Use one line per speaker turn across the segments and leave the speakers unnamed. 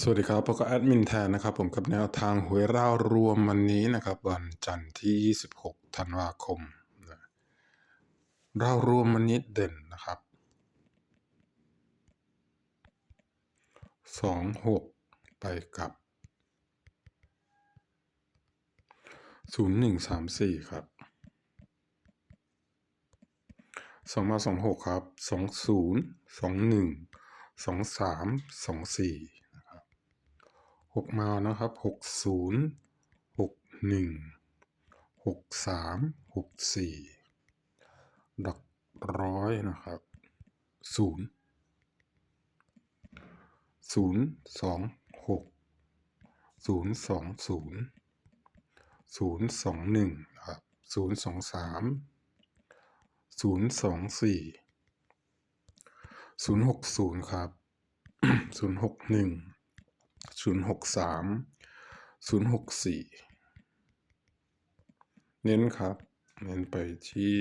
สวัสดีครับพบกับแอดมินแทนนะครับผมกับแนวทางหวยราวรวมวันนี้นะครับ วันจันทร์ที่ 26 ธันวาคมนะราวรวมวันนี้เด่นนะครับ 26 ไปกับ 0134 ครับสองมาสองหกครับสองศูนย์สอง หกมานะครับหกศูนย์หกหนึ่งหกสามหกสี่ดอกร้อยนะครับศูนย์ศูนย์สองหกศูนย์สองศูนย์ศูนย์สองหนึ่งครับศูนย์สองสามศูนย์สองสี่ศูนย์หกศูนย์ครับศูนย์หกหนึ่ง ศูนย์หกสามศูนย์หกสี่เน้นครับ เน้นไปที่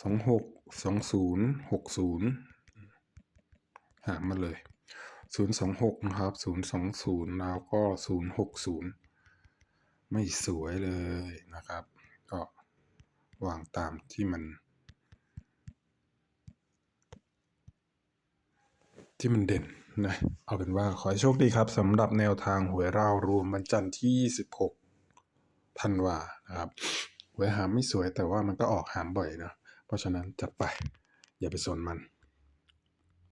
สองหกสองศูนย์หกศูนย์หามาเลยศูนย์สองหกนะครับศูนย์สองศูนย์แล้วก็ศูนย์หกศูนย์ไม่สวยเลยนะครับ ก็วางตามที่มัน ที่มันเด่น นะเอาเป็นว่าขอให้โชคดีครับสำหรับแนวทางหวยราวรวมวันจันทร์ที่ 26ธันวานะครับหวยหามไม่สวยแต่ว่ามันก็ออกหามบ่อยนะเพราะฉะนั้นจัดไปอย่าไปสนมัน